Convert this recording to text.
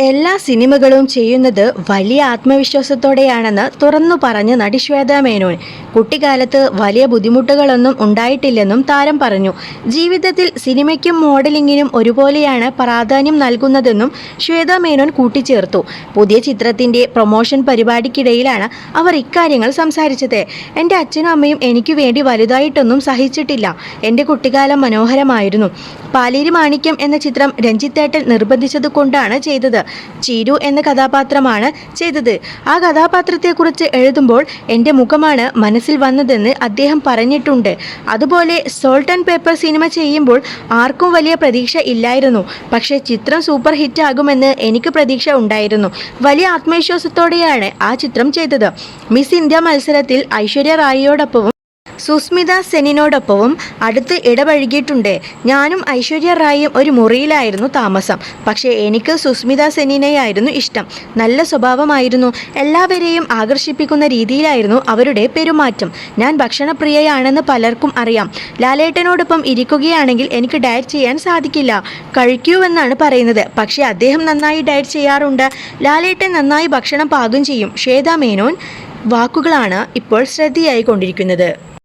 എല്ലാ സിനിമകളും ചെയ്യുന്നത് വലിയ ആത്മവിശ്വാസത്തോടെയാണെന്ന് തുറന്നു പറഞ്ഞ നടി ശ്വേത മേനോൻ. കുട്ടിക്കാലത്ത് വലിയ ബുദ്ധിമുട്ടുകളൊന്നും ഉണ്ടായിട്ടില്ലെന്നും താരം പറഞ്ഞു. ജീവിതത്തിൽ സിനിമയ്ക്കും മോഡലിംഗിനും ഒരുപോലെയാണ് പ്രാധാന്യം നൽകുന്നതെന്നും ശ്വേത മേനോൻ കൂട്ടിച്ചേർത്തു. പുതിയ ചിത്രത്തിന്റെ പ്രൊമോഷൻ പരിപാടിക്കിടയിലാണ് അവർ ഇക്കാര്യങ്ങൾ സംസാരിച്ചത്. എന്റെ അച്ഛനും അമ്മയും എനിക്ക് വേണ്ടി വലുതായിട്ടൊന്നും സഹിച്ചിട്ടില്ല. എന്റെ കുട്ടിക്കാലം മനോഹരമായിരുന്നു. പാലേരി മാണിക്യം എന്ന ചിത്രം രഞ്ജിത്തേട്ടൻ നിർബന്ധിച്ചത് കൊണ്ടാണ് ചെയ്തത്. ചീരു എന്ന കഥാപാത്രമാണ് ചെയ്തത്. ആ കഥാപാത്രത്തെക്കുറിച്ച് എഴുതുമ്പോൾ എന്റെ മുഖമാണ് മനസ്സിൽ വന്നതെന്ന് അദ്ദേഹം പറഞ്ഞിട്ടുണ്ട്. അതുപോലെ സോൾട്ട് ആൻഡ് പേപ്പർ സിനിമ ചെയ്യുമ്പോൾ ആർക്കും വലിയ പ്രതീക്ഷ ഇല്ലായിരുന്നു. പക്ഷേ ചിത്രം സൂപ്പർ ഹിറ്റ് ആകുമെന്ന് എനിക്ക് പ്രതീക്ഷ ഉണ്ടായിരുന്നു. വലിയ ആത്മവിശ്വാസത്തോടെയാണ് ആ ചിത്രം ചെയ്തത്. മിസ് ഇന്ത്യ മത്സരത്തിൽ ഐശ്വര്യ റായിയോടൊപ്പവും സുസ്മിത സെനിനോടൊപ്പവും അടുത്ത് ഇടപഴകിയിട്ടുണ്ട്. ഞാനും ഐശ്വര്യ റായിയും ഒരു മുറിയിലായിരുന്നു താമസം. പക്ഷേ എനിക്ക് സുസ്മിത സെനിനെയായിരുന്നു ഇഷ്ടം. നല്ല സ്വഭാവമായിരുന്നു. എല്ലാവരെയും ആകർഷിപ്പിക്കുന്ന രീതിയിലായിരുന്നു അവരുടെ പെരുമാറ്റം. ഞാൻ ഭക്ഷണപ്രിയയാണെന്ന് പലർക്കും അറിയാം. ലാലേട്ടനോടൊപ്പം ഇരിക്കുകയാണെങ്കിൽ എനിക്ക് ഡയറ്റ് ചെയ്യാൻ സാധിക്കില്ല. കഴിക്കൂ എന്നാണ് പറയുന്നത്. പക്ഷേ അദ്ദേഹം നന്നായി ഡയറ്റ് ചെയ്യാറുണ്ട്. ലാലേട്ടൻ നന്നായി ഭക്ഷണം പാകം ചെയ്യും. ശ്വേത മേനോൻ വാക്കുകളാണ് ഇപ്പോൾ ശ്രദ്ധയായി കൊണ്ടിരിക്കുന്നത്